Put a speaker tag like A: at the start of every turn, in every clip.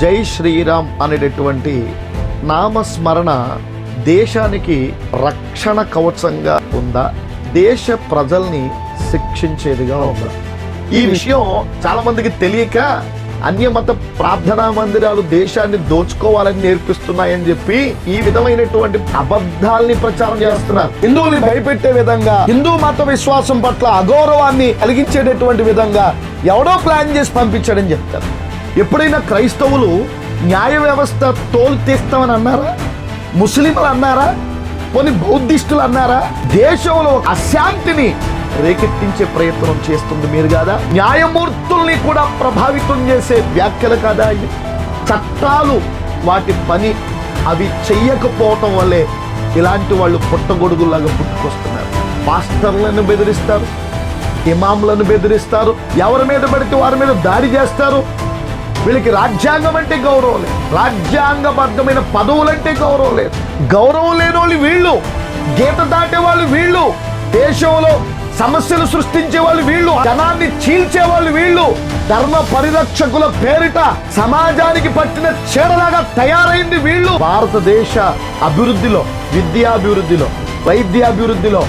A: జై శ్రీరామ్ అనేటటువంటి నామస్మరణ దేశానికి రక్షణ కవచంగా ఉందా? దేశ ప్రజల్ని శిక్షించేదిగా ఉందా? ఈ విషయం చాలా మందికి తెలియక అన్యమత ప్రార్థనా మందిరాలు దేశాన్ని దోచుకోవాలని నేర్పిస్తున్నాయని చెప్పి ఈ విధమైనటువంటి అబద్ధాల్ని ప్రచారం చేస్తున్నారు. హిందువుల్ని భయపెట్టే విధంగా హిందూ మత విశ్వాసం పట్ల అగౌరవాన్ని కలిగించేటటువంటి విధంగా ఎవడో ప్లాన్ చేసి పంపించాడని చెప్తారు. ఎప్పుడైనా క్రైస్తవులు న్యాయ వ్యవస్థ తోలు తీస్తామని అన్నారా? ముస్లింలు అన్నారా? కొన్ని బౌద్ధిస్టులు అన్నారా? దేశంలో ఒక అశాంతిని రేకెత్తించే ప్రయత్నం చేస్తుంది మీరు కాదా? న్యాయమూర్తుల్ని కూడా ప్రభావితం చేసే వ్యాఖ్యలు కాదా చట్టాలు వాటి పని అవి చెయ్యకపోవటం వల్లే ఇలాంటి వాళ్ళు పుట్టగొడుగులాగా పుట్టుకొస్తున్నారు. పాస్టర్లను బెదిరిస్తారు ఇమాంలను బెదిరిస్తారు ఎవరి మీద పడితే వారి మీద దాడి చేస్తారు వీళ్ళకి రాజ్యాంగం అంటే గౌరవం లేదు. రాజ్యాంగబద్ధమైన పదవులంటే గౌరవం లేదు. గౌరవం లేని వాళ్ళు వీళ్ళు గీత దాటే వాళ్ళు వీళ్ళు దేశంలో సమస్యలు సృష్టించే వాళ్ళు వీళ్ళు జనాన్ని చీల్చే వాళ్ళు వీళ్ళు ధర్మ పరిరక్షకుల పేరిట సమాజానికి పట్టిన చీడలాగా తయారైంది వీళ్ళు. భారతదేశ అభివృద్ధిలో విద్యాభివృద్ధిలో వైద్యాభివృద్ధిలో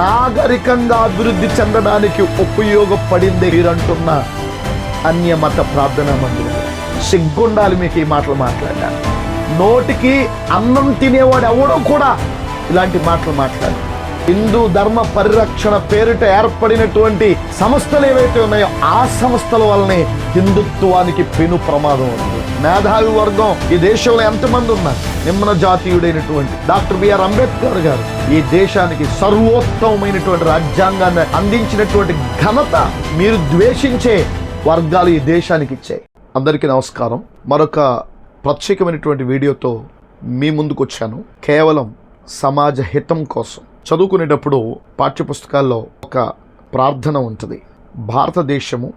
A: నాగరికంగా అభివృద్ధి చెందడానికి ఉపయోగపడింది మీరంటున్న అన్యమత ప్రార్థనా మందిరం. సిగ్గుండాలి మీకు ఈ మాటలు మాట్లాడాలి నోటికి అన్నం తినేవాడు ఎవడో కూడా ఇలాంటి మాటలు మాట్లాడాలి హిందూ ధర్మ పరిరక్షణ పేరిట ఏర్పడినటువంటి సంస్థలు ఏవైతే ఉన్నాయో ఆ సంస్థల వల్లనే హిందుత్వానికి పెను ప్రమాదం ఉంది. మేధావి వర్గం ఈ దేశంలో ఎంతమంది ఉన్నారు? నిమ్మన జాతీయుడైనటువంటి డాక్టర్ బిఆర్ అంబేద్కర్ గారు ఈ దేశానికి సర్వోత్తమమైనటువంటి రాజ్యాంగాన్ని అందించినటువంటి ఘనత మీరు ద్వేషించే వర్గాలు ఈ దేశానికి ఇచ్చాయి. అందరికీ నమస్కారం. మరొక ప్రత్యేకమైనటువంటి వీడియోతో మీ ముందుకు వచ్చాను. కేవలం సమాజ హితం కోసం. చదువుకునేటప్పుడు పాఠ్యపుస్తకాల్లో ఒక ప్రార్థన ఉంటుంది. భారతదేశము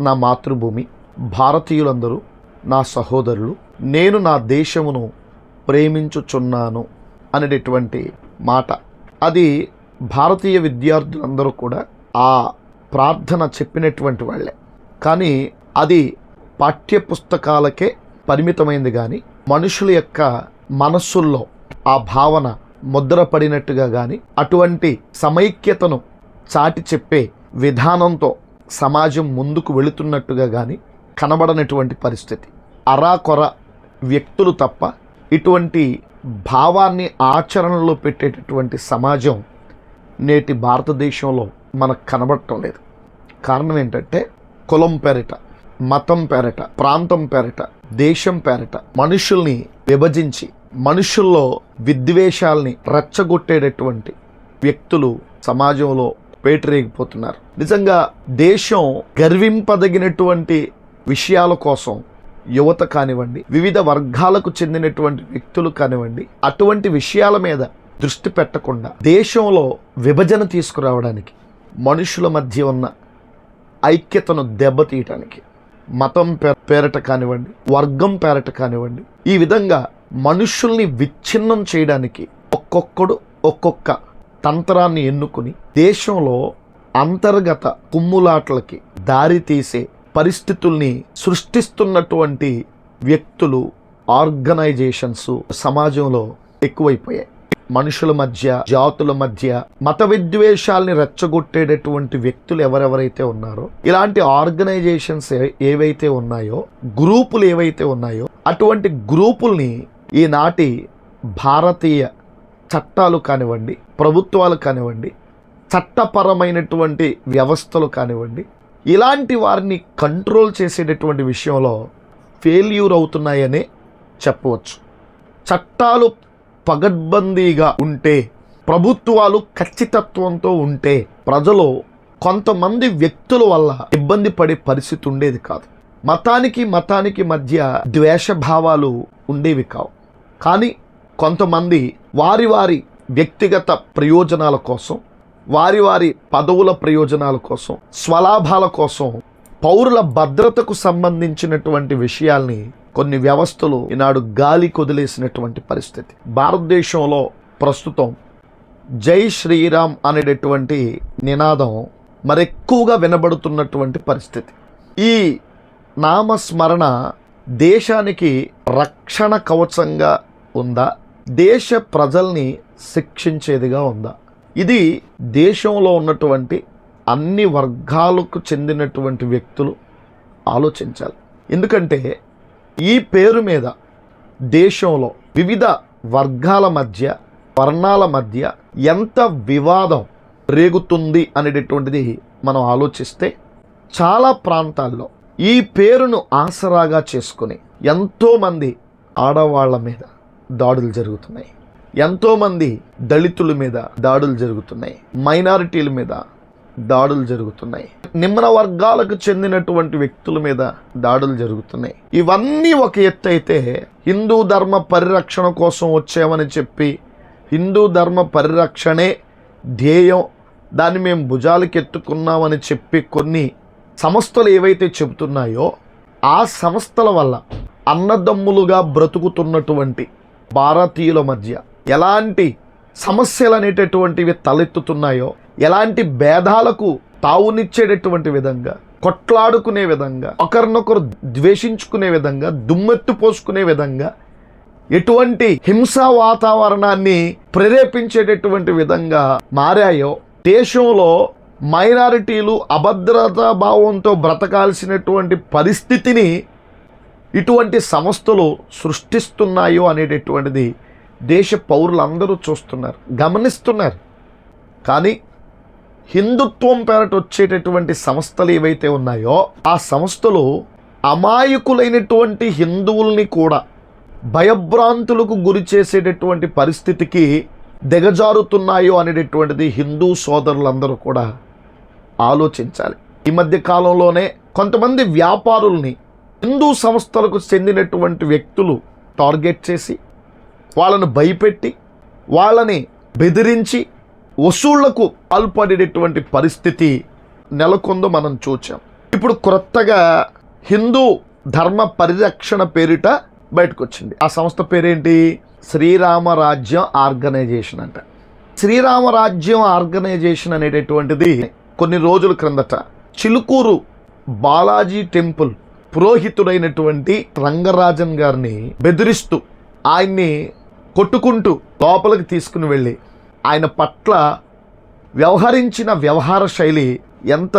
A: నా మాతృభూమి. భారతీయులందరూ నా సహోదరులు. నేను నా దేశమును ప్రేమించుచున్నాను అనేటటువంటి మాట. అది భారతీయ విద్యార్థులందరూ కూడా ఆ ప్రార్థన చెప్పినటువంటి వాళ్ళే. కానీ అది పాఠ్యపుస్తకాలకే పరిమితమైంది కానీ మనుషుల యొక్క మనస్సుల్లో ఆ భావన ముద్రపడినట్టుగా కానీ అటువంటి సమైక్యతను చాటి చెప్పే విధానంతో సమాజం ముందుకు వెళుతున్నట్టుగా కానీ కనబడనటువంటి పరిస్థితి. అరాకొర వ్యక్తులు తప్ప ఇటువంటి భావాన్ని ఆచరణలో పెట్టేటటువంటి సమాజం నేటి భారతదేశంలో మనకు కనబడటం లేదు. కారణం ఏంటంటే కులం పేరిట మతం పేరిట ప్రాంతం పేరిట దేశం పేరిట మనుషుల్ని విభజించి మనుషుల్లో విద్వేషాల్ని రెచ్చగొట్టేటటువంటి వ్యక్తులు సమాజంలో పేటరేగిపోతున్నారు. నిజంగా దేశం గర్వింపదగినటువంటి విషయాల కోసం యువత కానివ్వండి వివిధ వర్గాలకు చెందినటువంటి వ్యక్తులు కానివ్వండి అటువంటి విషయాల మీద దృష్టి పెట్టకుండా దేశంలో విభజన తీసుకురావడానికి మనుషుల మధ్య ఉన్న ఐక్యతను దెబ్బతీయటానికి మతం పేరట కానివ్వండి వర్గం పేరట కానివ్వండి ఈ విధంగా మనుషుల్ని విచ్ఛిన్నం చేయడానికి ఒక్కొక్కడు ఒక్కొక్క తంత్రాన్ని ఎన్నుకుని దేశంలో అంతర్గత కుమ్ములాటలకి దారి తీసే పరిస్థితుల్ని సృష్టిస్తున్నటువంటి వ్యక్తులు ఆర్గనైజేషన్స్ సమాజంలో ఎక్కువైపోయాయి. మనుషుల మధ్య జాతుల మధ్య మత విద్వేషాల్ని రెచ్చగొట్టేటటువంటి వ్యక్తులు ఎవరెవరైతే ఉన్నారో ఇలాంటి ఆర్గనైజేషన్స్ ఏవైతే ఉన్నాయో గ్రూపులు ఏవైతే ఉన్నాయో అటువంటి గ్రూపుల్ని ఈనాటి భారతీయ చట్టాలు కానివ్వండి ప్రభుత్వాలు కానివ్వండి చట్టపరమైనటువంటి వ్యవస్థలు కానివ్వండి ఇలాంటి వారిని కంట్రోల్ చేసేటటువంటి విషయంలో ఫెయిల్యూర్ అవుతున్నాయనే చెప్పవచ్చు. చట్టాలు పగడ్బందీగా ఉంటే ప్రభుత్వాలు ఖచ్చితత్వంతో ఉంటే ప్రజలు కొంతమంది వ్యక్తుల వల్ల ఇబ్బంది పడే పరిస్థితి ఉండేది కాదు. మతానికి మతానికి మధ్య ద్వేషభావాలు ఉండేవి కావు. కానీ కొంతమంది వారి వారి వ్యక్తిగత ప్రయోజనాల కోసం వారి వారి పదవుల ప్రయోజనాల కోసం స్వలాభాల కోసం పౌరుల భద్రతకు సంబంధించినటువంటి విషయాల్ని కొన్ని వ్యవస్థలు ఈనాడు గాలి కొదిలేసినటువంటి పరిస్థితి. భారతదేశంలో ప్రస్తుతం జై శ్రీరామ్ అనేటటువంటి నినాదం మరెక్కువగా వినబడుతున్నటువంటి పరిస్థితి. ఈ నామస్మరణ దేశానికి రక్షణ కవచంగా ఉందా? దేశ ప్రజల్ని శిక్షించేదిగా ఉందా? ఇది దేశంలో ఉన్నటువంటి అన్ని వర్గాలకు చెందినటువంటి వ్యక్తులు ఆలోచించాలి. ఎందుకంటే ఈ పేరు మీద దేశంలో వివిధ వర్గాల మధ్య వర్ణాల మధ్య ఎంత వివాదం రేగుతుంది అనేటటువంటిది మనం ఆలోచిస్తే చాలా ప్రాంతాల్లో ఈ పేరును ఆసరాగా చేసుకుని ఎంతోమంది ఆడవాళ్ళ మీద దాడులు జరుగుతున్నాయి. ఎంతోమంది దళితుల మీద దాడులు జరుగుతున్నాయి. మైనారిటీల మీద దాడులు జరుగుతున్నాయి. నిమ్న వర్గాలకు చెందినటువంటి వ్యక్తుల మీద దాడులు జరుగుతున్నాయి. ఇవన్నీ ఒక ఎత్తు అయితే హిందూ ధర్మ పరిరక్షణ కోసం వచ్చామని చెప్పి హిందూ ధర్మ పరిరక్షణే ధ్యేయం. దాన్ని మేము భుజాలకు ఎత్తుకున్నామని చెప్పి కొన్ని సంస్థలు ఏవైతే చెబుతున్నాయో ఆ సంస్థల వల్ల అన్నదమ్ములుగా బ్రతుకుతున్నటువంటి భారతీయుల మధ్య ఎలాంటి సమస్యలు అనేటటువంటివి తలెత్తుతున్నాయో ఎలాంటి భేదాలకు తావునిచ్చేటటువంటి విధంగా కొట్లాడుకునే విధంగా ఒకరినొకరు ద్వేషించుకునే విధంగా దుమ్మెత్తు పోసుకునే విధంగా ఎటువంటి హింసా వాతావరణాన్ని ప్రేరేపించేటటువంటి విధంగా మారాయో దేశంలో మైనారిటీలు అభద్రతా భావంతో బ్రతకాల్సినటువంటి పరిస్థితిని ఇటువంటి సంస్థలు సృష్టిస్తున్నాయో అనేటటువంటిది దేశ పౌరులందరూ చూస్తున్నారు గమనిస్తున్నారు. కానీ హిందుత్వం పేరట వచ్చేటటువంటి సంస్థలు ఏవైతే ఉన్నాయో ఆ సంస్థలు అమాయకులైనటువంటి హిందువుల్ని కూడా భయభ్రాంతులకు గురి చేసేటటువంటి పరిస్థితికి దిగజారుతున్నాయో అనేటటువంటిది హిందూ సోదరులందరూ కూడా ఆలోచించాలి. ఈ మధ్య కాలంలోనే కొంతమంది వ్యాపారుల్ని హిందూ సంస్థలకు చెందినటువంటి వ్యక్తులు టార్గెట్ చేసి వాళ్ళను భయపెట్టి వాళ్ళని బెదిరించి వసూళ్ళకు పాల్పడేటటువంటి పరిస్థితి నెలకొందో మనం చూచాం. ఇప్పుడు క్రొత్తగా హిందూ ధర్మ పరిరక్షణ పేరిట బయటకు వచ్చింది ఆ సంస్థ పేరేంటి? శ్రీరామరాజ్యం ఆర్గనైజేషన్ అంట. శ్రీరామరాజ్యం ఆర్గనైజేషన్ అనేటటువంటిది కొన్ని రోజుల క్రిందట చిలుకూరు బాలాజీ టెంపుల్ పురోహితుడైనటువంటి రంగరాజన్ గారిని బెదిరిస్తూ ఆయన్ని కొట్టుకుంటూ లోపలికి తీసుకుని వెళ్ళి ఆయన పట్ల వ్యవహరించిన వ్యవహార శైలి ఎంత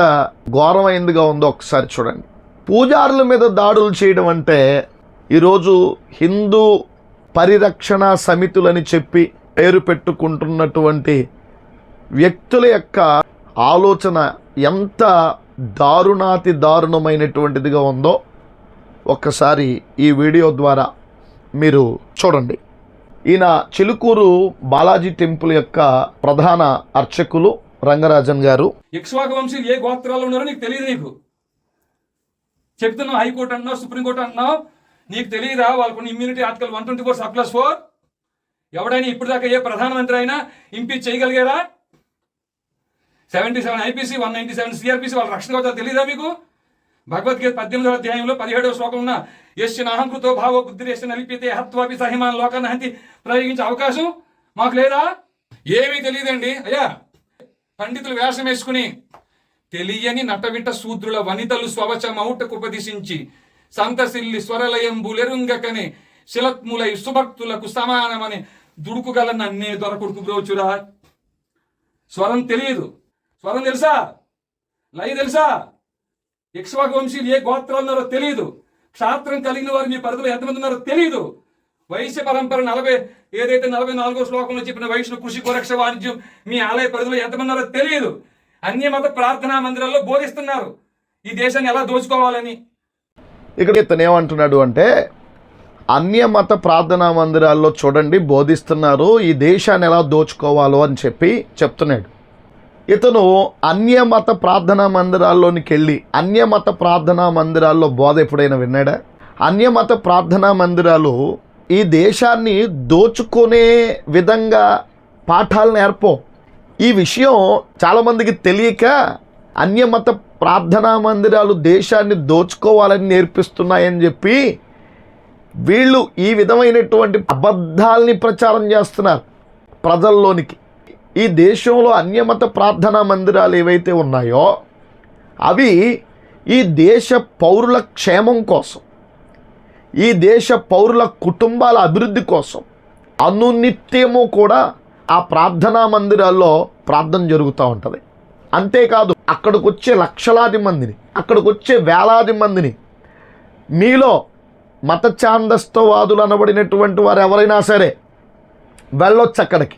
A: ఘోరమైందిగా ఉందో ఒకసారి చూడండి. పూజారుల మీద దాడులు చేయడం అంటే ఈరోజు హిందూ పరిరక్షణ సమితులని చెప్పి పేరు పెట్టుకుంటున్నటువంటి వ్యక్తుల యొక్క ఆలోచన ఎంత దారుణాతి దారుణమైనటువంటిదిగా ఉందో ఒక్కసారి ఈ వీడియో ద్వారా మీరు చూడండి. ఈయన చిలుకూరు బాలాజీ టెంపుల్ యొక్క ప్రధాన అర్చకులు రంగరాజన్ గారు.
B: ఇక్ష్వాకు ఏ గోత్రాలు ఉన్నారో నీకు తెలియదు నీకు. చెప్తున్నావు హైకోర్టు అంటున్నావు సుప్రీంకోర్టు అంటున్నావు. నీకు తెలియదా వాళ్ళకున్న immunity article one twenty four sub plus four ఎవడైనా ఇప్పుడు దాకా ఏ ప్రధానమంత్రి అయినా impeach చేయగలిగారా seventy seven IPC one ninety seven CrPC వాళ్ళ రక్షణ కవచాలు తెలియదా మీకు? భగవద్గీత పద్దెనిమిదవ అధ్యాయంలో పదిహేడవ శ్లోకం ఉన్న యశ్చిన అహంకృతో భావ బుద్ధిరేష నలిపితే హత్వాపి సహిమాన్ లోకాన్ని హంతి ప్రయోగించే అవకాశం మాకు లేదా? ఏమీ తెలియదండి. అయ్యా పండితులు వేషం వేసుకుని తెలియని నటవిట శూద్రుల వనితలు స్వవచమౌటకు ఉపదిశించి సంతసిల్లి స్వరలయం బులెరుంగకని శిలత్ములై సుభక్తులకు సమానమని దుడుకుగల నన్నే దొరకుడుకు బ్రోచురా. స్వరం తెలియదు. స్వరం తెలుసా? లయ తెలుసా? ఇక్ష్వాకు వంశీయులు ఏ గోత్రాలు ఉన్నారో తెలియదు క్షాత్రం కలిగిన వారు మీ పరిధిలో ఎంతమంది ఉన్నారో తెలియదు వైశ్య పరంపర నలభై ఏదైతే నలభై నాలుగో శ్లోకంలో చెప్పిన వైష్ణు కృషి కురక్ష వాణిజ్యం మీ ఆలయ పరిధిలో ఎంతమంది ఉన్నారో తెలియదు అన్యమత ప్రార్థనా మందిరాల్లో బోధిస్తున్నారు. ఈ దేశాన్ని ఎలా దోచుకోవాలని?
A: ఇక్కడ ఇతను ఏమంటున్నాడు అంటే అన్య మత ప్రార్థనా మందిరాల్లో చూడండి బోధిస్తున్నారు ఈ దేశాన్ని ఎలా దోచుకోవాలో అని చెప్పి చెప్తున్నాడు. ఇతను అన్య మత ప్రార్థనా మందిరాల్లోనికి వెళ్ళి అన్య మత ప్రార్థనా మందిరాల్లో బోధ ఎప్పుడైనా విన్నాడా? అన్య మత ప్రార్థనా మందిరాలు ఈ దేశాన్ని దోచుకునే విధంగా పాఠాలు నేర్పం. ఈ విషయం చాలామందికి తెలియక అన్యమత ప్రార్థనా మందిరాలు దేశాన్ని దోచుకోవాలని నేర్పిస్తున్నాయని చెప్పి వీళ్ళు ఈ విధమైనటువంటి అబద్ధాల్ని ప్రచారం చేస్తున్నారు ప్రజల్లోనికి. ఈ దేశంలో అన్యమత ప్రార్థనా మందిరాలు ఏవైతే ఉన్నాయో అవి ఈ దేశ పౌరుల క్షేమం కోసం ఈ దేశ పౌరుల కుటుంబాల అభివృద్ధి కోసం అనునిత్యము కూడా ఆ ప్రార్థనా మందిరాల్లో ప్రార్థన జరుగుతూ ఉంటుంది. అంతేకాదు అక్కడికి వచ్చే లక్షలాది మందిని అక్కడికి వచ్చే వేలాది మందిని మీలో మత ఛాందస్తవాదులు అనబడినటువంటి వారు ఎవరైనా సరే వెళ్ళొచ్చు అక్కడికి.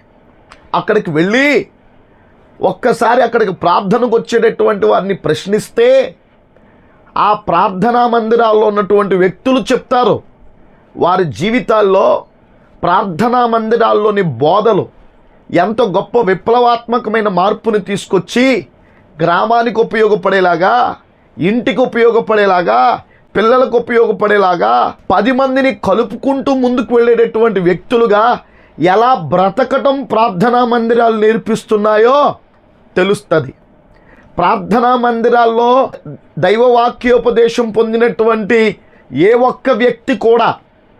A: అక్కడికి వెళ్ళి ఒక్కసారి అక్కడికి ప్రార్థనకు వచ్చేటటువంటి వారిని ప్రశ్నిస్తే ఆ ప్రార్థనా మందిరాల్లో ఉన్నటువంటి వ్యక్తులు చెప్తారు. వారి జీవితాల్లో ప్రార్థనా మందిరాల్లోని బోధలు ఎంత గొప్ప విప్లవాత్మకమైన మార్పుని తీసుకొచ్చి గ్రామానికి ఉపయోగపడేలాగా ఇంటికి ఉపయోగపడేలాగా పిల్లలకు ఉపయోగపడేలాగా పది మందిని కలుపుకుంటూ ముందుకు వెళ్ళేటటువంటి వ్యక్తులుగా ఎలా బ్రతకటం ప్రార్థనా మందిరాలు నేర్పిస్తున్నాయో తెలుస్తుంది. ప్రార్థనా మందిరాల్లో దైవవాక్యోపదేశం పొందినటువంటి ఏ ఒక్క వ్యక్తి కూడా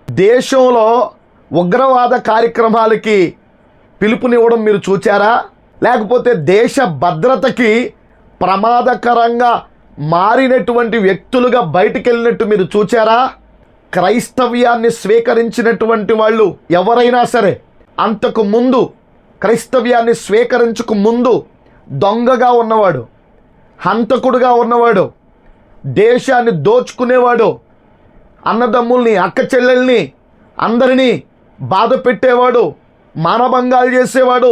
A: దేశంలో ఉగ్రవాద కార్యక్రమాలకి పిలుపునివ్వడం మీరు చూచారా? లేకపోతే దేశ భద్రతకి ప్రమాదకరంగా మారినటువంటి వ్యక్తులుగా బయటికి వెళ్ళినట్టు మీరు చూచారా? క్రైస్తవ్యాన్ని స్వీకరించినటువంటి వాళ్ళు ఎవరైనా సరే అంతకు ముందు క్రైస్తవ్యాన్ని స్వీకరించక ముందు దొంగగా ఉన్నవాడు హంతకుడుగా ఉన్నవాడు దేశాన్ని దోచుకునేవాడు అన్నదమ్ముల్ని అక్క చెల్లెల్ని అందరినీ బాధ పెట్టేవాడు మానభంగాలు చేసేవాడు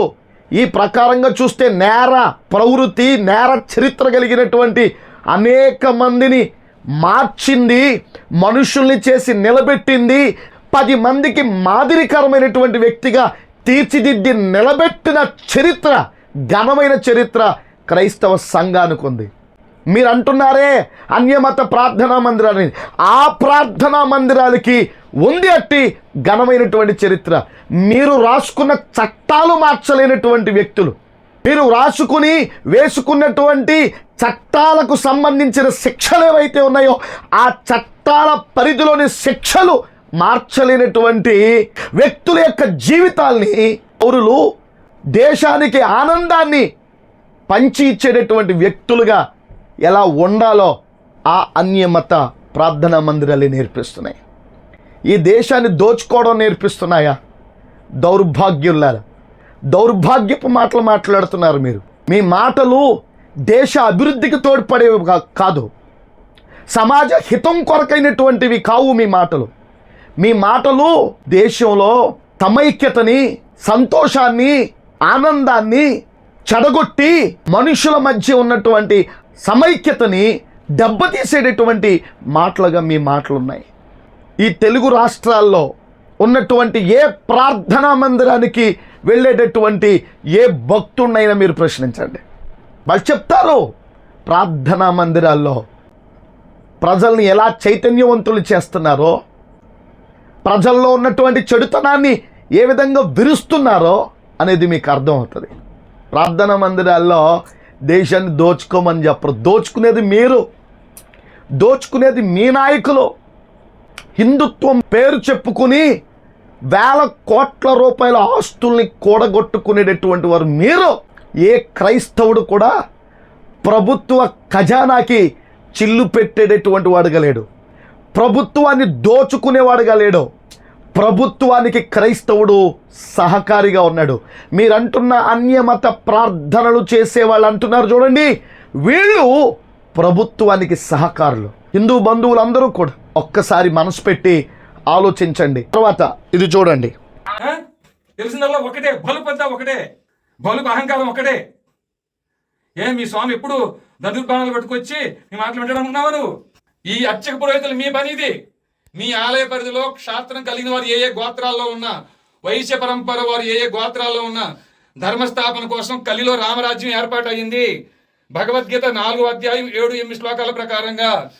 A: ఈ ప్రకారంగా చూస్తే నేర ప్రవృత్తి నేర చరిత్ర కలిగినటువంటి అనేక మందిని మార్చింది మనుషుల్ని చేసి నిలబెట్టింది పది మందికి మాదిరికరమైనటువంటి వ్యక్తిగా తీర్చిదిద్ది నిలబెట్టిన చరిత్ర ఘనమైన చరిత్ర క్రైస్తవ సంఘానికి ఉంది. మీరు అంటున్నారే అన్యమత ప్రార్థనా మందిరాన్ని ఆ ప్రార్థనా మందిరాలకి ఉంది అట్టి ఘనమైనటువంటి చరిత్ర. మీరు రాసుకున్న చట్టాలు మార్చలేనటువంటి వ్యక్తులు. మీరు రాసుకుని వేసుకున్నటువంటి చట్టాలకు సంబంధించిన శిక్షలు ఏవైతే ఉన్నాయో ఆ చట్టాల పరిధిలోని శిక్షలు మార్చలేనటువంటి వ్యక్తుల యొక్క జీవితాల్ని పౌరులు దేశానికి ఆనందాన్ని పంచి ఇచ్చేటటువంటి వ్యక్తులుగా ఎలా ఉండాలో ఆ అన్యమత ప్రార్థనా మందిరాలు నేర్పిస్తున్నాయి. ఈ దేశాన్ని దోచుకోవడం నేర్పిస్తున్నాయా? దౌర్భాగ్యులారా దౌర్భాగ్యపు మాటలు మాట్లాడుతున్నారు మీరు. మీ మాటలు దేశ అభివృద్ధికి తోడ్పడేవి కా- కాదు. సమాజ హితం కొరకైనటువంటివి కావు మీ మాటలు. మీ మాటలు దేశంలో సమైక్యతని సంతోషాన్ని ఆనందాన్ని చెడగొట్టి మనుషుల మధ్య ఉన్నటువంటి సమైక్యతని దెబ్బతీసేటటువంటి మాటలుగా మీ మాటలు ఉన్నాయి ఈ తెలుగు రాష్ట్రాల్లో ఉన్నటువంటి ఏ ప్రార్థనా మందిరానికి వెళ్ళేటటువంటి ఏ భక్తుడినైనా మీరు ప్రశ్నించండి. వాళ్ళు చెప్తారు ప్రార్థనా మందిరాల్లో ప్రజల్ని ఎలా చైతన్యవంతులు చేస్తున్నారో ప్రజల్లో ఉన్నటువంటి చెడుతనాన్ని ఏ విధంగా విరుస్తున్నారో అనేది మీకు అర్థమవుతుంది. ప్రార్థన మందిరాల్లో దేశాన్ని దోచుకోమని చెప్పరు. దోచుకునేది మీరు. దోచుకునేది మీ నాయకులు. హిందుత్వం పేరు చెప్పుకుని వేల కోట్ల రూపాయల ఆస్తుల్ని కూడగొట్టుకునేటటువంటి వారు మీరు. ఏ క్రైస్తవుడు కూడా ప్రభుత్వ ఖజానాకి చిల్లు పెట్టేటటువంటి వాడుగలేడు ప్రభుత్వాన్ని దోచుకునేవాడుగా లేడు. ప్రభుత్వానికి క్రైస్తవుడు సహకారిగా ఉన్నాడు. మీరంటున్న అన్యమత ప్రార్థనలు చేసే వాళ్ళు అంటున్నారు చూడండి. వీళ్ళు ప్రభుత్వానికి సహకారులు. హిందూ బంధువులందరూ కూడా ఒక్కసారి మనసు పెట్టి ఆలోచించండి. తర్వాత ఇది చూడండి.
B: తెలిసిందల్లా ఒకటే బలుపు అంతా ఒకటే బలుపు అహంకారం ఒకటే. ఏ మీ స్వామి ఎప్పుడు దండుర్బాణాలు పట్టుకొచ్చి మీ మాటలు వింటాడనుకున్నావు నువ్వు? ఈ అర్చక పురోహితులు మీ పని ఇది. మీ ఆలయ పరిధిలో క్షాత్రం కలిగిన వారు ఏ ఏ గోత్రాల్లో ఉన్నా వైశ్య పరంపర వారు ఏ ఏ గోత్రాల్లో ఉన్నా ధర్మస్థాపన కోసం కలిలో రామరాజ్యం ఏర్పాటు అయ్యింది భగవద్గీత నాలుగు అధ్యాయం ఏడు ఎనిమిది శ్లోకాల ప్రకారంగా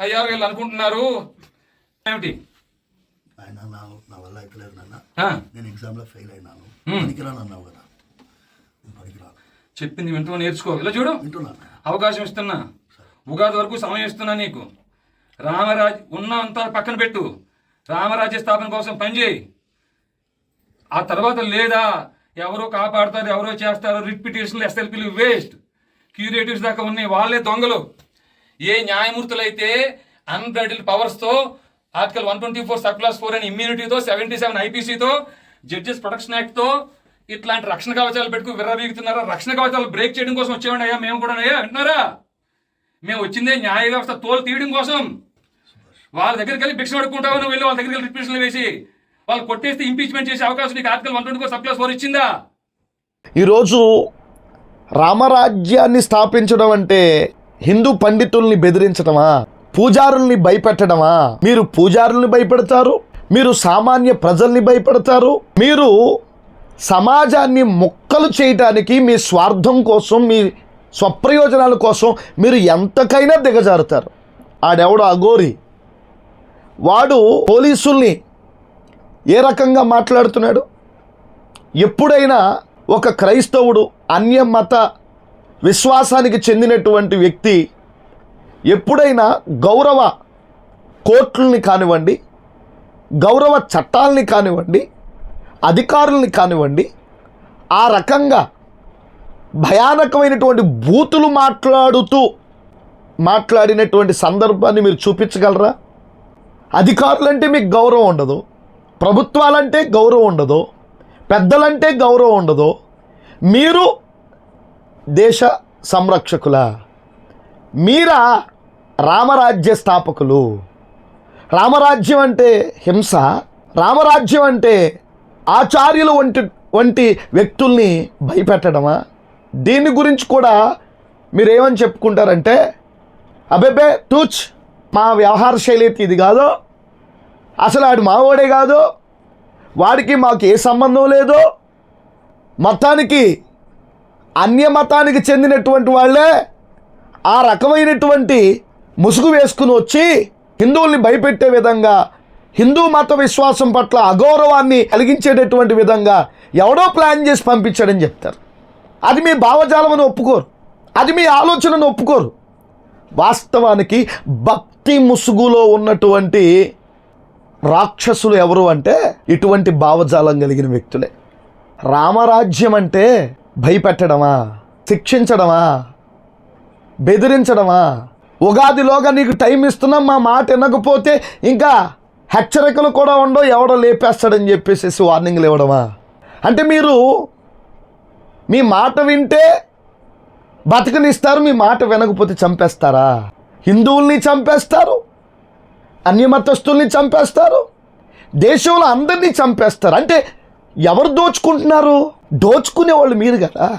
B: అయ్యా వీళ్ళు అనుకుంటున్నారు. ఏమిటి?
C: ఆయన నా వల్ల నేను ఎగ్జామ్లో ఫెయిల్ అయినాను.
B: మ్మ్.
C: పనికిరాను అన్నావు కదా. నేను పనికిరాను.
B: చెప్పింది వింటూ నేర్చుకో. ఇలా చూడు.
C: వింటున్నాను.
B: అవకాశం ఇస్తున్నా. ఉగాది వరకు సమయం ఇస్తున్నా నీకు. రామరాజ్ ఉన్న అంతా పక్కన పెట్టు. రామరాజ్య స్థాపన కోసం పనిచేయి ఆ తర్వాత లేదా ఎవరో కాపాడతారు ఎవరో చేస్తారు రిట్ పిటిషన్లు ఎస్ఎల్పీలు వేస్ట్. క్యూరేటివ్స్ దాకా ఉన్నాయి వాళ్ళే దొంగలు. ఏ న్యాయమూర్తులైతే unbridled పవర్స్తో article one twenty four sub clause four అని ఇమ్యూనిటీతో సెవెంటీ సెవెన్ ఐపీసీతో జడ్జెస్ ప్రొటెక్షన్ యాక్ట్తో ఇట్లాంటి రక్షణ కవచాలు పెట్టుకు విర్రవీగుతున్నారా? రక్షణ కవచాలు బ్రేక్ చేయడం కోసం వచ్చేవాడి అయ్యా మేము కూడా అయ్యా వింటున్నారా? మేము వచ్చిందే న్యాయ వ్యవస్థ తోలు తీయడం కోసం. వాళ్ళ దగ్గరికి వెళ్ళి భిక్ష పడుకుంటావు నువ్వు వెళ్ళి వాళ్ళ దగ్గరికి వెళ్ళి రిపిషన్లు వేసి వాళ్ళు కొట్టేస్తే ఇంపీచ్మెంట్ చేసే అవకాశం నీకు article one twenty four sub clause four ఇచ్చిందా?
A: ఈరోజు రామరాజ్యాన్ని స్థాపించడం అంటే హిందూ పండితుల్ని బెదిరించడమా పూజారుల్ని భయపెట్టడమా? మీరు పూజారుల్ని భయపెడతారు? మీరు సామాన్య ప్రజల్ని భయపెడతారు? మీరు సమాజాన్ని మొక్కలు చేయటానికి మీ స్వార్థం కోసం మీ స్వప్రయోజనాల కోసం మీరు ఎంతకైనా దిగజారుతారు. ఆడెవడో అఘోరి. వాడు పోలీసుల్ని ఏ రకంగా మాట్లాడుతున్నాడు? ఎప్పుడైనా ఒక క్రైస్తవుడు అన్య మత విశ్వాసానికి చెందినటువంటి వ్యక్తి ఎప్పుడైనా గౌరవ కోర్టుల్ని కానివ్వండి గౌరవ చట్టాలని కానివ్వండి అధికారుల్ని కానివ్వండి ఆ రకంగా భయానకమైనటువంటి బూతులు మాట్లాడుతూ మాట్లాడినటువంటి సందర్భాన్ని మీరు చూపించగలరా? అధికారులంటే మీకు గౌరవం ఉండదు. ప్రభుత్వాలంటే గౌరవం ఉండదు. పెద్దలంటే గౌరవం ఉండదు. మీరు దేశ సంరక్షకుల? మీరా రామరాజ్య స్థాపకులు? రామరాజ్యం అంటే హింస. రామరాజ్యం అంటే ఆచార్యులు వంటి వంటి వ్యక్తుల్ని భయపెట్టడమా? దీని గురించి కూడా మీరు ఏమని చెప్పుకుంటారంటే అబెబే తూచ్ మా వ్యవహార శైలి అయితే ఇది కాదు. అసలు ఆడు మావోడే కాదు. వాడికి మాకు ఏ సంబంధం లేదు. మతానికి అన్య మతానికి చెందినటువంటి వాళ్ళే. ఆ రకమైనటువంటి ముసుగు వేసుకుని వచ్చి హిందువుల్ని భయపెట్టే విధంగా హిందూ మత విశ్వాసం పట్ల అగౌరవాన్ని కలిగించేటటువంటి విధంగా ఎవడో ప్లాన్ చేసి పంపించాడని చెప్తారు. అది మీ భావజాలమని ఒప్పుకోరు. అది మీ ఆలోచనను ఒప్పుకోరు. వాస్తవానికి భక్తి ముసుగులో ఉన్నటువంటి రాక్షసులు ఎవరు అంటే ఇటువంటి భావజాలం కలిగిన వ్యక్తులే. రామరాజ్యం అంటే భయపెట్టడమా? శిక్షించడమా? బెదిరించడమా? ఉగాదిలోగా నీకు టైం ఇస్తున్నాం మా మాట వినకపోతే ఇంకా హెచ్చరికలు కూడా ఉండవు ఎవడో లేపేస్తాడని చెప్పేసి వార్నింగ్లు ఇవ్వడమా? అంటే మీరు మీ మాట వింటే బతకనిస్తారు మీ మాట వినకపోతే చంపేస్తారా? హిందువుల్ని చంపేస్తారు అన్యమతస్తుల్ని చంపేస్తారు దేశంలో అందరినీ చంపేస్తారు. అంటే ఎవరు దోచుకుంటున్నారు? దోచుకునే వాళ్ళు మీరు కదా.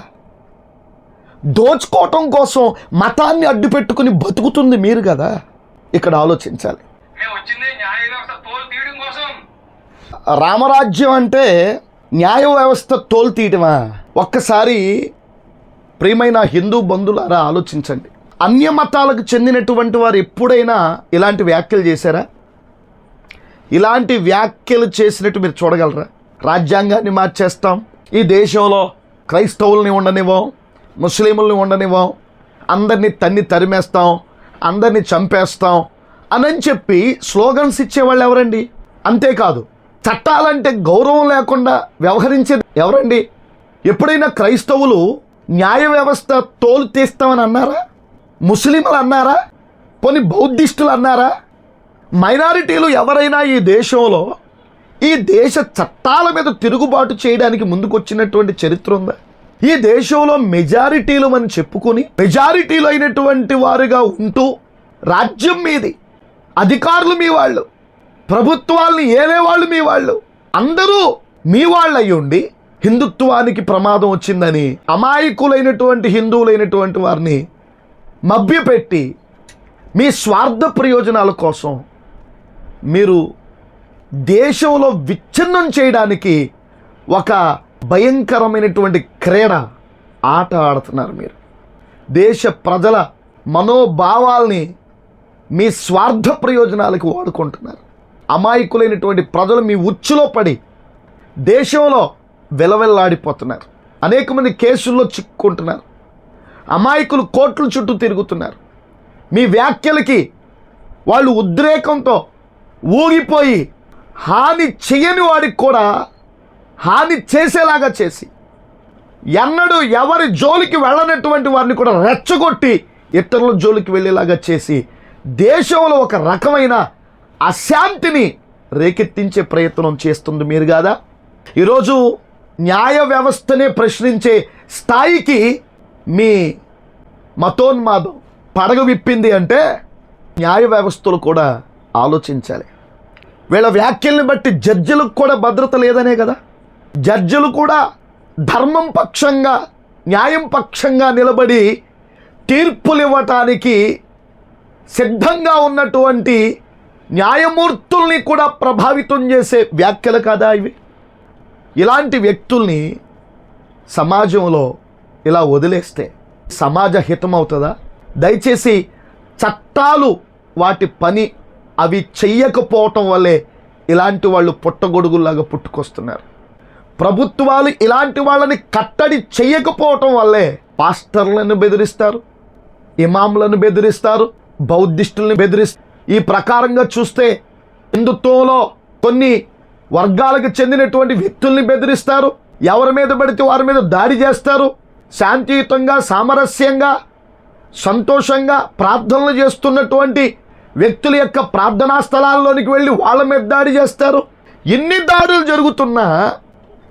A: దోచుకోవటం కోసం మతాన్ని అడ్డు పెట్టుకుని బతుకుతుంది మీరు కదా. ఇక్కడ ఆలోచించాలి. రామరాజ్యం అంటే న్యాయ వ్యవస్థ తోలు తీయటమా? ఒక్కసారి ప్రియమైన హిందూ బంధువులారా ఆలోచించండి. అన్య మతాలకు చెందినటువంటి వారు ఎప్పుడైనా ఇలాంటి వ్యాఖ్యలు చేశారా? ఇలాంటి వ్యాఖ్యలు చేసినట్టు మీరు చూడగలరా? రాజ్యాంగాన్ని మార్చేస్తాం ఈ దేశంలో క్రైస్తవుల్ని ఉండనివ్వం ముస్లింలని ఉండనివ్వం అందరినీ తన్ని తరిమేస్తాం అందరినీ చంపేస్తాం అని చెప్పి స్లోగన్స్ ఇచ్చేవాళ్ళు ఎవరండి? అంతేకాదు చట్టాలంటే గౌరవం లేకుండా వ్యవహరించేది ఎవరండి? ఎప్పుడైనా క్రైస్తవులు న్యాయ వ్యవస్థ తోలు తీస్తామని అన్నారా? ముస్లింలు అన్నారా? కొన్ని బౌద్ధిస్టులు అన్నారా? మైనారిటీలు ఎవరైనా ఈ దేశంలో ఈ దేశ చట్టాల మీద తిరుగుబాటు చేయడానికి ముందుకొచ్చినటువంటి చరిత్ర ఉందా? ఈ దేశంలో మెజారిటీలు అని చెప్పుకొని మెజారిటీలు అయినటువంటి వారుగా ఉంటూ రాజ్యం మీది అధికారులు మీ వాళ్ళు ప్రభుత్వాల్ని ఏలేవాళ్ళు మీ వాళ్ళు అందరూ మీ వాళ్ళు అయ్యుండి హిందుత్వానికి ప్రమాదం వచ్చిందని అమాయకులైనటువంటి హిందువులైనటువంటి వారిని మభ్యపెట్టి మీ స్వార్థ ప్రయోజనాల కోసం మీరు దేశంలో విచ్ఛిన్నం చేయడానికి ఒక భయంకరమైనటువంటి క్రీడ ఆట ఆడుతున్నారు మీరు. దేశ ప్రజల మనోభావాల్ని మీ స్వార్థ ప్రయోజనాలకు వాడుకుంటున్నారు. అమాయకులైనటువంటి ప్రజలు మీ ఉచ్చులో పడి దేశంలో వెలవెల్లాడిపోతున్నారు. అనేక మంది కేసుల్లో చిక్కుంటున్నారు అమాయకులు కోట్ల చుట్టూ తిరుగుతున్నారు. మీ వ్యాఖ్యలకి వాళ్ళు ఉద్రేకంతో ఊగిపోయి హాని చేయని వాడికి కూడా హాని చేసేలాగా చేసి ఎన్నడూ ఎవరి జోలికి వెళ్ళనటువంటి వారిని కూడా రెచ్చగొట్టి ఇతరుల జోలికి వెళ్ళేలాగా చేసి దేశంలో ఒక రకమైన అశాంతిని రేకెత్తించే ప్రయత్నం చేస్తుంది మీరు కాదా? ఈరోజు న్యాయ వ్యవస్థనే ప్రశ్నించే స్థాయికి మీ మతోన్మాదం పడగ విప్పింది అంటే న్యాయ వ్యవస్థలు కూడా ఆలోచించాలి. వీళ్ళ వ్యాఖ్యల్ని బట్టి జడ్జిలకు కూడా భద్రత లేదనే కదా? జడ్జిలు కూడా ధర్మం పక్షంగా న్యాయం పక్షంగా నిలబడి తీర్పులు ఇవ్వటానికి సిద్ధంగా ఉన్నటువంటి న్యాయమూర్తుల్ని కూడా ప్రభావితం చేసే వ్యాఖ్యలు కాదా ఇవి? ఇలాంటి వ్యక్తుల్ని సమాజంలో ఇలా వదిలేస్తే సమాజ హితం అవుతుందా దయచేసి చట్టాలు వాటి పని అవి చెయ్యకపోవటం వల్లే ఇలాంటి వాళ్ళు పుట్టగొడుగుల్లాగా పుట్టుకొస్తున్నారు. ప్రభుత్వాలు ఇలాంటి వాళ్ళని కట్టడి చేయకపోవటం వల్లే పాస్టర్లను బెదిరిస్తారు ఇమాములను బెదిరిస్తారు బౌద్ధిస్టులను బెదిరిస్తారు. ఈ ప్రకారంగా చూస్తే హిందుత్వంలో కొన్ని వర్గాలకు చెందినటువంటి వ్యక్తుల్ని బెదిరిస్తారు. ఎవరి మీద పడితే వారి మీద దాడి చేస్తారు. శాంతియుతంగా సామరస్యంగా సంతోషంగా ప్రార్థనలు చేస్తున్నటువంటి వ్యక్తుల యొక్క ప్రార్థనా స్థలాల్లోనికి వెళ్ళి వాళ్ళ మీద దాడి చేస్తారు. ఎన్ని దాడులు జరుగుతున్నా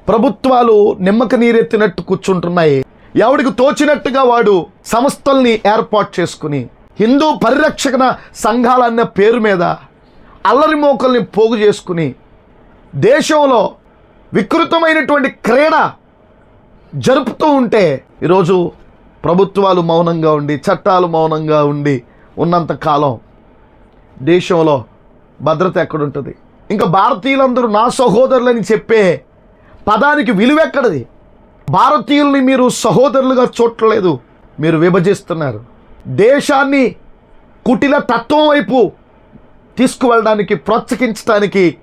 A: ప్రభుత్వాలు నిమ్మక నీరెత్తినట్టు కూర్చుంటున్నాయి. ఎవడికి తోచినట్టుగా వాడు సంస్థల్ని ఏర్పాటు చేసుకుని హిందూ పరిరక్షణ సంఘాలన్న పేరు మీద అల్లరి మోకల్ని పోగు చేసుకుని దేశంలో వికృతమైనటువంటి క్రీడ జరుపుతూ ఉంటే ఈరోజు ప్రభుత్వాలు మౌనంగా ఉండి చట్టాలు మౌనంగా ఉండి ఉన్నంత కాలం దేశంలో భద్రత ఎక్కడుంటుంది? ఇంకా భారతీయులందరూ నా సహోదరులని చెప్పే పదానికి విలువెక్కడది భారతీయుల్ని మీరు సహోదరులుగా చూడలేదు మీరు విభజిస్తున్నారు. దేశాన్ని కుటిల తత్వం వైపు తీసుకువెళ్ళడానికి ప్రోత్సహించడానికి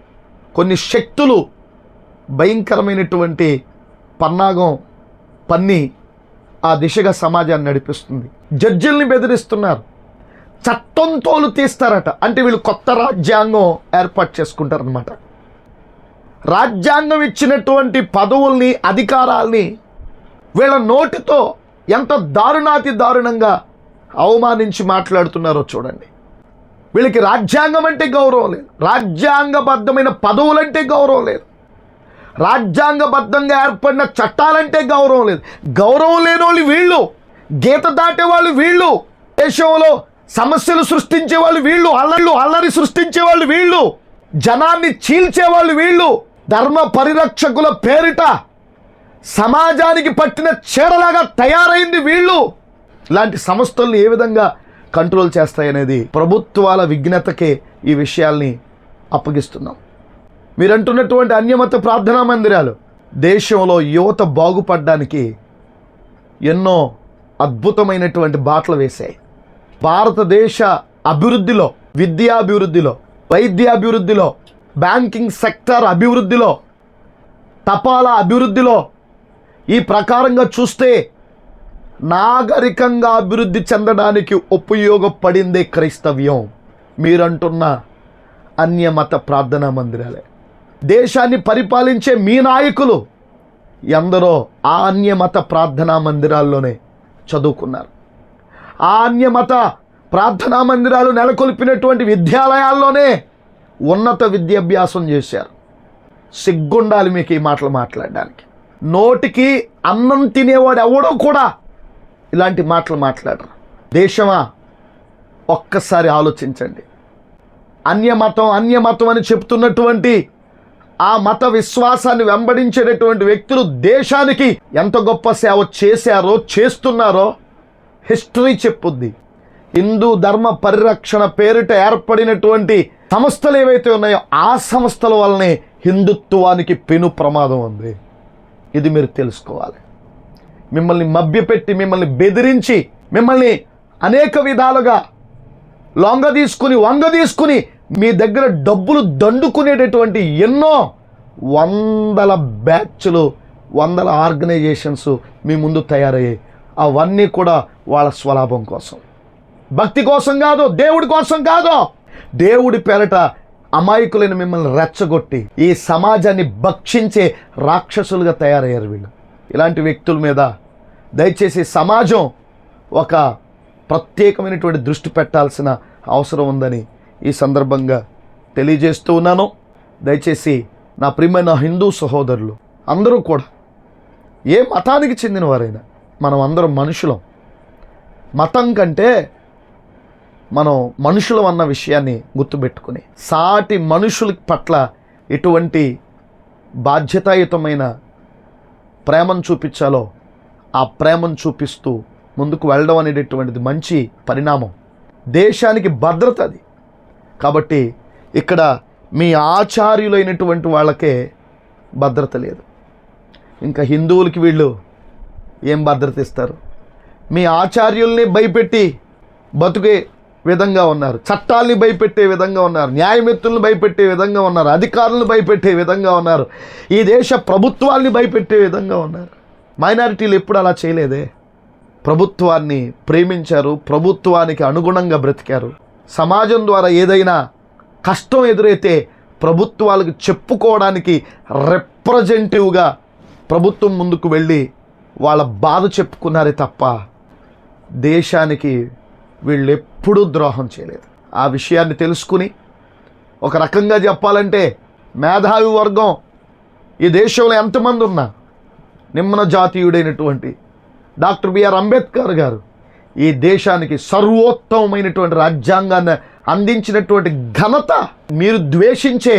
A: కొన్ని శక్తులు భయంకరమైనటువంటి పన్నాగం పన్ని ఆ దిశగా సమాజాన్ని నడిపిస్తుంది. జడ్జిల్ని బెదిరిస్తున్నారు. చట్టం తోలు తీస్తారట. అంటే వీళ్ళు కొత్త రాజ్యాంగం ఏర్పాటు చేసుకుంటారనమాట రాజ్యాంగం ఇచ్చినటువంటి పదవుల్ని అధికారాల్ని వీళ్ళ నోటితో ఎంత దారుణాతి దారుణంగా అవమానించి మాట్లాడుతున్నారో చూడండి. వీళ్ళకి రాజ్యాంగం అంటే గౌరవం లేదు. రాజ్యాంగబద్ధమైన పదవులంటే గౌరవం లేదు. రాజ్యాంగబద్ధంగా ఏర్పడిన చట్టాలంటే గౌరవం లేదు. గౌరవం లేని వాళ్ళు వీళ్ళు గీత దాటే వాళ్ళు వీళ్ళు దేశంలో సమస్యలు సృష్టించే వాళ్ళు వీళ్ళు అల్లళ్ళు అల్లరి సృష్టించే వాళ్ళు వీళ్ళు జనాన్ని చీల్చే వాళ్ళు వీళ్ళు ధర్మ పరిరక్షకుల పేరిట సమాజానికి పట్టిన చీడలాగా తయారైంది వీళ్ళు. ఇలాంటి సంస్థలను ఏ విధంగా కంట్రోల్ చేస్తాయనేది ప్రభుత్వాల విఘ్నతకే ఈ విషయాల్ని అప్పగిస్తున్నాం. మీరంటున్నటువంటి అన్యమత ప్రార్థనా మందిరాలు దేశంలో యువత బాగుపడడానికి ఎన్నో అద్భుతమైనటువంటి బాటలు వేశాయి. భారతదేశ అభివృద్ధిలో విద్యాభివృద్ధిలో వైద్యాభివృద్ధిలో బ్యాంకింగ్ సెక్టర్ అభివృద్ధిలో తపాలా అభివృద్ధిలో ఈ ప్రకారంగా చూస్తే నాగరికంగా అభివృద్ధి చెందడానికి ఉపయోగపడిందే క్రైస్తవ్యం. మీరంటున్న అన్యమత ప్రార్థనా మందిరాలే. దేశాన్ని పరిపాలించే మీ నాయకులు ఎందరో ఆ అన్యమత ప్రార్థనా మందిరాల్లోనే చదువుకున్నారు. ఆ అన్యమత ప్రార్థనా మందిరాలు నెలకొల్పినటువంటి విద్యాలయాల్లోనే ఉన్నత విద్యాభ్యాసం చేశారు. సిగ్గుండాలి మీకు ఈ మాటలు మాట్లాడడానికి. నోటికి అన్నం తినేవాడు ఎవడో కూడా ఇలాంటి మాటలు మాట్లాడరు. దేశమా ఒక్కసారి ఆలోచించండి. అన్యమతం అన్యమతం అని చెప్తున్నటువంటి ఆ మత విశ్వాసాన్ని వెంబడించేటటువంటి వ్యక్తులు దేశానికి ఎంత గొప్ప సేవ చేశారో చేస్తున్నారో హిస్టరీ చెప్పుద్ది. హిందూ ధర్మ పరిరక్షణ పేరిట ఏర్పడినటువంటి సంస్థలు ఏవైతే ఉన్నాయో ఆ సంస్థల వల్లనే హిందుత్వానికి పెను ప్రమాదం ఉంది. ఇది మీరు తెలుసుకోవాలి. మిమ్మల్ని మభ్యపెట్టి మిమ్మల్ని బెదిరించి మిమ్మల్ని అనేక విధాలుగా లొంగ తీసుకుని వంగ తీసుకుని మీ దగ్గర డబ్బులు దండుకునేటటువంటి ఎన్నో వందల బ్యాచ్లు వందల ఆర్గనైజేషన్స్ మీ ముందు తయారయ్యాయి. అవన్నీ కూడా వాళ్ళ స్వలాభం కోసం. భక్తి కోసం కాదు దేవుడి కోసం కాదు. దేవుడి పేరట అమాయకులైన మిమ్మల్ని రెచ్చగొట్టి ఈ సమాజాన్ని భక్షించే రాక్షసులుగా తయారయ్యారు వీళ్ళు. ఇలాంటి వ్యక్తుల మీద దయచేసి సమాజం ఒక ప్రత్యేకమైనటువంటి దృష్టి పెట్టాల్సిన అవసరం ఉందని ఈ సందర్భంగా తెలియజేస్తూ ఉన్నాను. దయచేసి నా ప్రియమైన హిందూ సహోదరులు అందరూ కూడా ఏ మతానికి చెందినవారైనా మనం అందరం మనుషులం. మతం కంటే మనం మనుషులం అన్న విషయాన్ని గుర్తుపెట్టుకుని సాటి మనుషుల పట్ల ఎటువంటి బాధ్యతాయుతమైన ప్రేమను చూపించాలో ఆ ప్రేమను చూపిస్తూ ముందుకు వెళ్ళడం అనేటటువంటిది మంచి పరిణామం. దేశానికి భద్రత అది. కాబట్టి ఇక్కడ మీ ఆచార్యులైనటువంటి వాళ్ళకే భద్రత లేదు. ఇంకా హిందువులకి వీళ్ళు ఏం భద్రత ఇస్తారు? మీ ఆచార్యుల్ని భయపెట్టి బతుకే విధంగా ఉన్నారు. చట్టాల్ని భయపెట్టే విధంగా ఉన్నారు. న్యాయమిత్రులను భయపెట్టే విధంగా ఉన్నారు. అధికారులను భయపెట్టే విధంగా ఉన్నారు. ఈ దేశ ప్రభుత్వాల్ని భయపెట్టే విధంగా ఉన్నారు. మైనారిటీలు ఎప్పుడు అలా చేయలేదే? ప్రభుత్వాన్ని ప్రేమించారు ప్రభుత్వానికి అనుగుణంగా బ్రతికారు. సమాజం ద్వారా ఏదైనా కష్టం ఎదురైతే ప్రభుత్వాలకు చెప్పుకోవడానికి రిప్రజెంటివ్గా ప్రభుత్వం ముందుకు వెళ్ళి వాళ్ళ బాధ చెప్పుకున్నారే తప్ప దేశానికి వీళ్ళు ఎప్పుడూ ద్రోహం చేయలేదు. ఆ విషయాన్ని తెలుసుకుని ఒక రకంగా చెప్పాలంటే మేధావి వర్గం ఈ దేశంలో ఎంతమంది ఉన్నా నిమ్మన జాతీయుడైనటువంటి డాక్టర్ బిఆర్ అంబేద్కర్ గారు ఈ దేశానికి సర్వోత్తమమైనటువంటి రాజ్యాంగాన్ని అందించినటువంటి ఘనత మీరు ద్వేషించే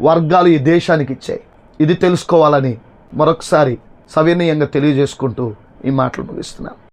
A: వర్గాలు ఈ దేశానికి ఇచ్చాయి. ఇది తెలుసుకోవాలని మరొకసారి సవినయంగా తెలియజేసుకుంటూ ఈ మాటలు ముగిస్తున్నాను.